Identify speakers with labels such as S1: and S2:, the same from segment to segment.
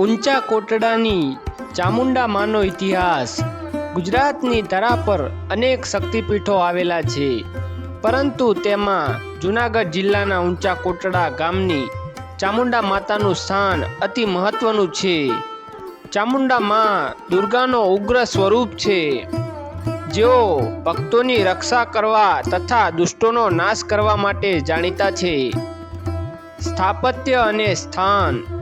S1: ઊંચા કોટડાની ચામુંડા માનો ઇતિહાસ. ગુજરાતની ધરા પર અનેક શક્તિપીઠો આવેલા છે. પરંતુ તેમાં જૂનાગઢ જિલ્લાના ઊંચા કોટડા ગામની ચામુંડા માતાનું સ્થાન અતિ મહત્વનું છે. ચામુંડા માં દુર્ગાનો ઉગ્ર સ્વરૂપ છે. જેઓ ભક્તોની રક્ષા કરવા તથા દુષ્ટોનો નાશ કરવા માટે જાણીતા છે. સ્થાપત્ય અને સ્થાન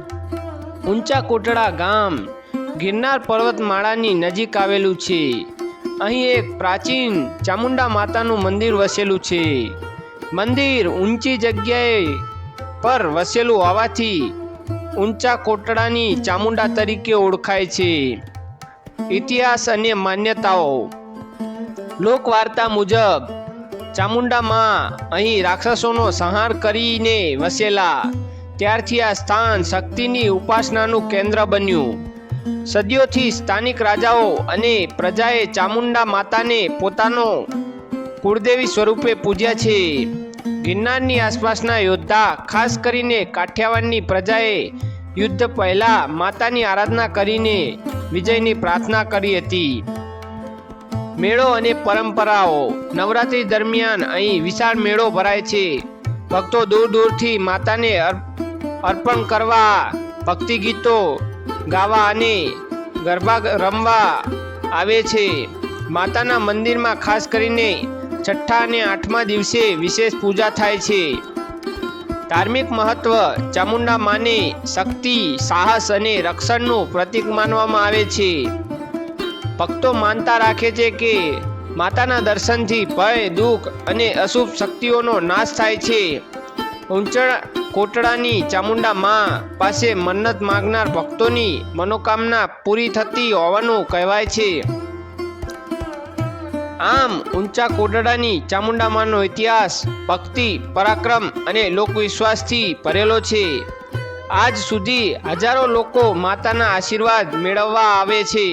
S1: ઊંચા કોટડા ગામ, ગિરનાર પર્વતમાળાની નજીક આવેલું છે. અહીં એક પ્રાચીન ચામુંડા માતાનું મંદિર વસેલું છે. મંદિર ઊંચી જગ્યાએ પર વસેલું હોવાથી ઊંચા કોટડાની ચામુંડા તરીકે ઓળખાય છે. ઇતિહાસ અને માન્યતાઓ. લોકવાર્તા મુજબ, ચામુંડામાં અહીં રાક્ષસોનો સંહાર કરીને વસેલા ત્યારથી આ સ્થાન શક્તિની ઉપાસનાનું કેન્દ્ર બન્યું. સદીઓથી સ્થાનિક રાજાઓ અને પ્રજાએ ચામુંડા માતાને પોતાનો કુળદેવી સ્વરૂપે પૂજ્યા છે. ગિરનારની આસપાસના યોદ્ધા, ખાસ કરીને કાઠિયાવાડની પ્રજાએ યુદ્ધ પહેલા માતાની આરાધના કરીને વિજયની પ્રાર્થના કરી હતી. મેળો અને પરંપરાઓ. નવરાત્રી દરમિયાન અહીં વિશાળ મેળો ભરાય છે. ભક્તો દૂર દૂરથી માતાને અર્પ- અર્પણ કરવા, ભક્તિ ગીતો ગાવા અને ગરબા રમવા આવે છે. માતાના મંદિરમાં ખાસ કરીને છઠ્ઠા અને આઠમા દિવસે વિશેષ પૂજા થાય છે. ધાર્મિક મહત્વ, ચામુંડા માને શક્તિ, સાહસ અને રક્ષણનું પ્રતીક માનવામાં આવે છે. ભક્તો માનતા રાખે છે કે માતાના દર્શનથી ભય, દુઃખ અને અશુભ શક્તિઓનો નાશ થાય છે. ઊંચા કોટડાની ચામુંડા માં પાસે મન્નત માગનાર ભક્તોની મનોકામના પૂરી થતી હોવાનું કહેવાય છે. આમ ઊંચા કોટડાની ચામુંડા માનો ઇતિહાસ, ભક્તિ, પરાક્રમ અને લોકવિશ્વાસથી ભરેલો છે. આજ સુધી હજારો લોકો માતાના આશીર્વાદ મેળવવા આવે છે.